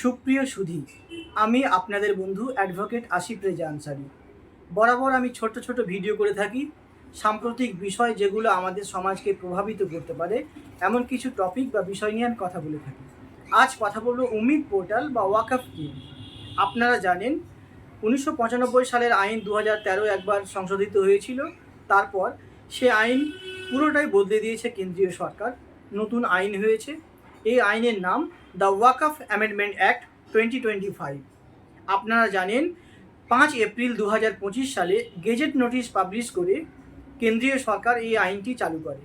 সুপ্রিয় সুধী, আমি আপনাদের বন্ধু অ্যাডভোকেট আশিফ রেজা আনসারি। বরাবর আমি ছোট ছোট ভিডিও করে থাকি, সাম্প্রতিক বিষয় যেগুলো আমাদের সমাজকে প্রভাবিত করতে পারে, এমন কিছু টপিক বা বিষয় নিয়ে আমি কথা বলে থাকি। আজ কথা বলব উমিদ পোর্টাল বা ওয়াকফ কি আপনারা জানেন, উনিশশো পঁচানব্বই সালের আইন দু হাজার তেরো একবার সংশোধিত হয়েছিল, তারপর সে আইন পুরোটাই বদলে দিয়েছে কেন্দ্রীয় সরকার। নতুন আইন হয়েছে। এই আইনের নাম the Waqf amendment act twenty twenty five. আপনারা জানেন, পাঁচ এপ্রিল দু হাজার পঁচিশ সালে গেজেট নোটিশ পাবলিশ করে কেন্দ্রীয় সরকার এই আইনটি চালু করে।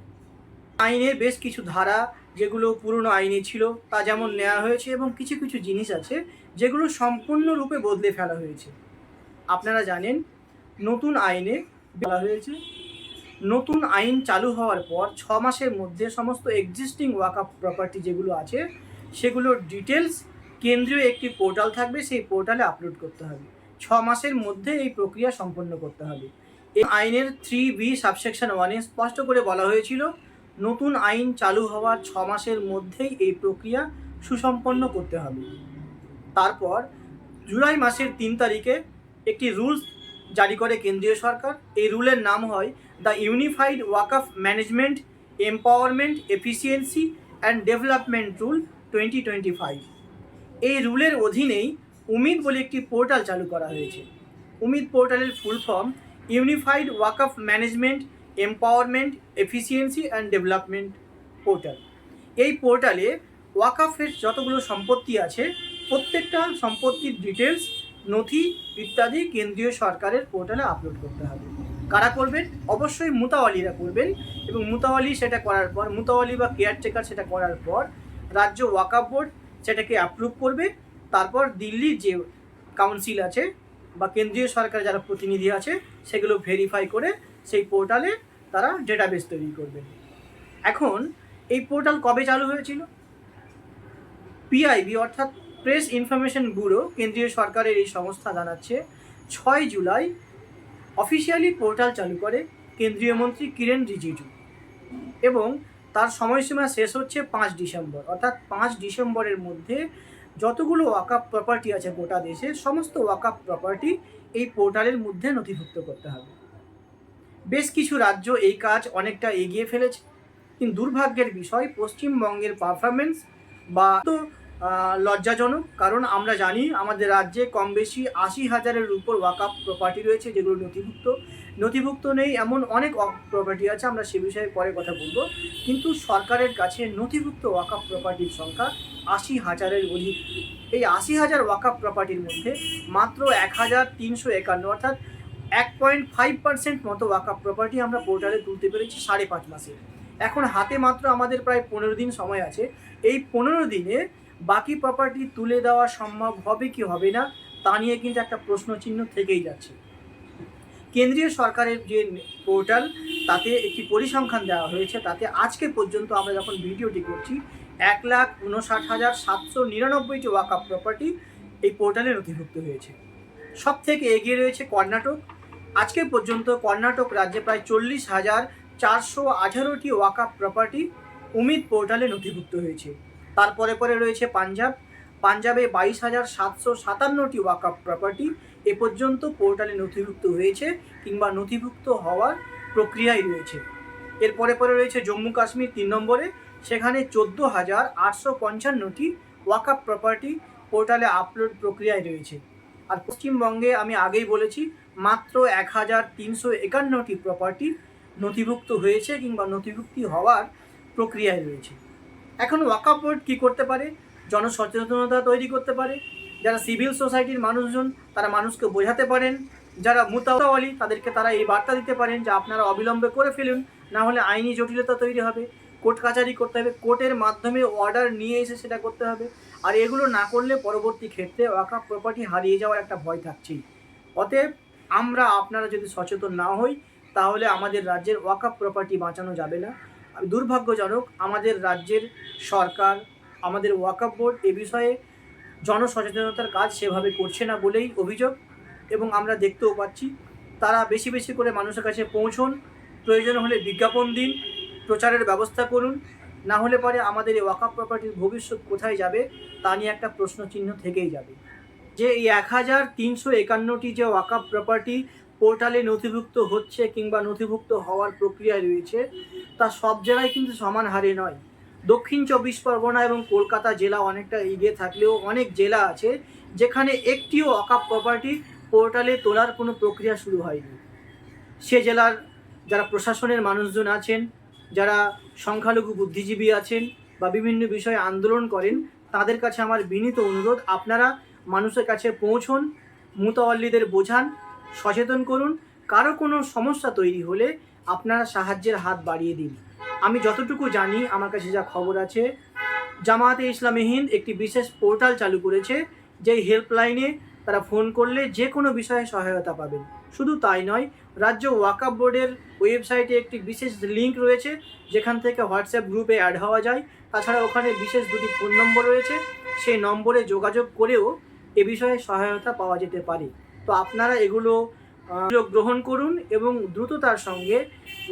আইনের বেশ কিছু ধারা যেগুলো পুরনো আইনে ছিল, তা যেমন নেওয়া হয়েছে এবং কিছু কিছু জিনিস আছে যেগুলো সম্পূর্ণরূপে বদলে ফেলা হয়েছে। আপনারা জানেন, নতুন আইনে বলা হয়েছে, নতুন আইন চালু হওয়ার পর ছ মাসের মধ্যে সমস্ত এক্সিস্টিং ওয়াকআপ প্রপার্টি যেগুলো আছে সেগুলোর ডিটেলস কেন্দ্রীয় একটি পোর্টাল থাকবে, সেই পোর্টালে আপলোড করতে হবে। ছ মাসের মধ্যে এই প্রক্রিয়া সম্পন্ন করতে হবে। এই আইনের থ্রি বি সাবসেকশন ওয়ানে স্পষ্ট করে বলা হয়েছিল, নতুন আইন চালু হওয়ার ছ মাসের মধ্যেই এই প্রক্রিয়া সুসম্পন্ন করতে হবে। তারপর, জুলাই মাসের তিন তারিখে একটি রুলস জারি করে কেন্দ্রীয় সরকার। এই রুলের নাম হয় the unified Waqf management empowerment efficiency and development rule twenty twenty five এই রুলের অধীনেই উমিদ বলে একটি পোর্টাল চালু করা হয়েছে। উমিদ পোর্টালের full form, unified Waqf management, empowerment, efficiency and development portal. এই পোর্টালে ওয়াকফের যতগুলো সম্পত্তি আছে, প্রত্যেকটা সম্পত্তির ডিটেলস নথি ইত্যাদি কেন্দ্রীয় সরকারের পোর্টালে আপলোড করতে হবে। কারা করবেন? অবশ্যই মুতাওয়ালিরা করবেন এবং মুতাওয়ালি সেটা করার পর, মুতাওয়ালি বা কেয়ারটেকার সেটা করার পর রাজ্য ওয়াকাফ বোর্ড সেটাকে অ্যাপ্রুভ করবে। তারপর দিল্লির যে কাউন্সিল আছে বা কেন্দ্রীয় সরকার যারা প্রতিনিধি আছে, সেগুলো ভেরিফাই করে সেই পোর্টালে তারা ডেটাবেস তৈরি করবে। এখন এই পোর্টাল কবে চালু হয়েছিল? পিআইবি অর্থাৎ প্রেস ইনফরমেশন ব্যুরো কেন্দ্রীয় সরকারের এই সংস্থা জানাচ্ছে, ছয় জুলাই অফিসিয়ালি পোর্টাল চালু করে কেন্দ্রীয় মন্ত্রী কিরেন রিজিজু। এবং তার সময়সীমা শেষ হচ্ছে পাঁচ ডিসেম্বর। অর্থাৎ পাঁচ ডিসেম্বরের মধ্যে যতগুলো ওয়াকাপ প্রপার্টি আছে গোটা দেশে, সমস্ত ওয়াকাপ প্রপার্টি এই পোর্টালের মধ্যে নথিভুক্ত করতে হবে। বেশ কিছু রাজ্য এই কাজ অনেকটা এগিয়ে ফেলেছে, কিন্তু দুর্ভাগ্যের বিষয়, পশ্চিমবঙ্গের পারফরমেন্স বা তো লজ্জাজনক, কারণ আমরা জানি আমাদের রাজ্যে কম বেশি আশি হাজারের উপর ওয়াকাপ প্রপার্টি রয়েছে যেগুলো নথিভুক্ত। নথিভুক্ত নেই, এমন অনেক প্রপার্টি আছে, আমরা সে বিষয়ে পরে কথা বলব। কিন্তু সরকারের কাছে নথিভুক্ত ওয়াকাপ প্রপার্টির সংখ্যা আশি হাজারের অধিক। এই আশি হাজার ওয়াকাপ প্রপার্টির মধ্যে মাত্র এক হাজার তিনশো একান্ন, অর্থাৎ এক পয়েন্ট ফাইভ পার্সেন্ট মতো ওয়াকাপ প্রপার্টি আমরা পোর্টালে তুলতে পেরেছি সাড়ে পাঁচ মাসে। এখন হাতে মাত্র আমাদের প্রায় পনেরো দিন সময় আছে। এই পনেরো দিনে বাকি প্রপার্টি তুলে দেওয়া সম্ভব হবে কি হবে না, তা নিয়ে কিন্তু একটা প্রশ্ন চিহ্ন থেকেই যাচ্ছে। কেন্দ্রীয় সরকারের যে পোর্টাল, তাতে একটি পরিসংখ্যান দেওয়া হয়েছে। তাতে আজকে পর্যন্ত আমরা যখন ভিডিওটি করছি, এক লাখ উনষাট হাজার সাতশো নিরানব্বইটি ওয়াকাপ প্রপার্টি এই পোর্টালে নথিভুক্ত হয়েছে। সব থেকে এগিয়ে রয়েছে কর্ণাটক। আজকে পর্যন্ত কর্ণাটক রাজ্যে প্রায় চল্লিশ হাজার চারশো আঠারোটি ওয়াকাপ প্রপার্টি উমিদ পোর্টালে নথিভুক্ত হয়েছে। তারপরে পরে রয়েছে পাঞ্জাব। পাঞ্জাবে বাইশ হাজার সাতশো সাতান্নটি ওয়াকাপ প্রপার্টি এ পর্যন্ত পোর্টালে নথিভুক্ত হয়েছে কিংবা নথিভুক্ত হওয়ার প্রক্রিয়ায় রয়েছে। এরপরে পরে রয়েছে জম্মু কাশ্মীর তিন নম্বরে। সেখানে চোদ্দ হাজার আটশো পঞ্চান্নটি ওয়াকাপ প্রপার্টি পোর্টালে আপলোড প্রক্রিয়ায় রয়েছে। আর পশ্চিমবঙ্গে আমি আগেই বলেছি, মাত্র এক হাজার তিনশো একান্নটি প্রপার্টি নথিভুক্ত হয়েছে কিংবা নথিভুক্তি হওয়ার প্রক্রিয়ায় রয়েছে। এখন ওয়াকাপ বোর্ড কী করতে পারে? জনসচেতনতা তৈরি করতে পারে, যারা সিভিল সোসাইটির মানুষজন, তারা মানুষকে বোঝাতে পারেন, যারা মুতাওয়ালি, তাদেরকে তারা এই বার্তা দিতে পারেন যে আপনারা অবিলম্বে করে ফেলুন, না হলে আইনি জটিলতা তৈরি হবে। কোর্ট কাচারি করতে হবে, কোর্টের মাধ্যমে অর্ডার নিয়ে এসে সেটা করতে হবে। আর এগুলো না করলে পরবর্তী ক্ষেত্রে ওয়াকাপ প্রপার্টি হারিয়ে যাওয়ার একটা ভয় থাকছেই। অতএব আমরা আপনারা যদি সচেতন না হই, তাহলে আমাদের রাজ্যের ওয়াকাপ প্রপার্টি বাঁচানো যাবে না। দুর্ভাগ্যজনক আমাদের রাজ্যের সরকার আমাদের ওয়াকাপ বোর্ড এ বিষয়ে জনসচেতনতার কাজ সেভাবে করছে না বলেই অভিযোগ এবং আমরা দেখতেও পাচ্ছি। তারা বেশি বেশি করে মানুষের কাছে পৌঁছন, প্রয়োজন হলে বিজ্ঞাপন দিন, প্রচারের ব্যবস্থা করুন, না হলে পরে আমাদের এই ওয়াকাপ প্রপার্টির ভবিষ্যৎ কোথায় যাবে তা নিয়ে একটা প্রশ্ন চিহ্ন থেকেই যাবে। যে এই এক হাজার তিনশো একান্নটি যে ওয়াকাপ প্রপার্টি পোর্টালে নথিভুক্ত হচ্ছে কিংবা নথিভুক্ত হওয়ার প্রক্রিয়ায় রয়েছে, তা সব জায়গায় কিন্তু সমান হারে নয়। দক্ষিণ চব্বিশ পরগনা এবং কলকাতা জেলা অনেকটা এগিয়ে থাকলেও অনেক জেলা আছে যেখানে একটিও অকাপ প্রপার্টি পোর্টালে তোলার কোনো প্রক্রিয়া শুরু হয়নি। সে জেলার যারা প্রশাসনের মানুষজন আছেন, যারা সংখ্যালঘু বুদ্ধিজীবী আছেন বা বিভিন্ন বিষয়ে আন্দোলন করেন, তাদের কাছে আমার বিনীত অনুরোধ, আপনারা মানুষের কাছে পৌঁছন, মুতাওয়াল্লিদের বোঝান, সচেতন করুন। কারও কোনো সমস্যা তৈরি হলে আপনারা সাহায্যের হাত বাড়িয়ে দিন। আমি যতটুকু জানি, আমার কাছে যা খবর আছে, জামায়াতে ইসলামী হিন্দ একটি বিশেষ পোর্টাল চালু করেছে, যেই হেল্পলাইনে তারা ফোন করলে যে কোনো বিষয়ে সহায়তা পাবেন। শুধু তাই নয়, রাজ্য ওয়াকাপ বোর্ডের ওয়েবসাইটে একটি বিশেষ লিংক রয়েছে, যেখান থেকে হোয়াটসঅ্যাপ গ্রুপে অ্যাড হওয়া যায়। তাছাড়া ওখানে বিশেষ দুটি ফোন নম্বর রয়েছে, সেই নম্বরে যোগাযোগ করেও এ বিষয়ে সহায়তা পাওয়া যেতে পারে। তো আপনারা এগুলো গ্রহণ করুন এবং দ্রুততার সঙ্গে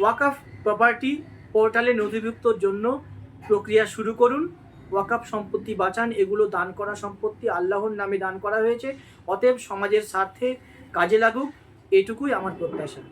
ওয়াকাফ প্রপার্টি পোর্টালে নথিভুক্তর জন্য প্রক্রিয়া শুরু করুন। ওয়াকাপ সম্পত্তি বাঁচান, এগুলো দান করা সম্পত্তি আল্লাহর নামে দান করা হয়েছে। অতএব সমাজের স্বার্থে কাজে লাগুক, এটুকুই আমার প্রত্যাশা।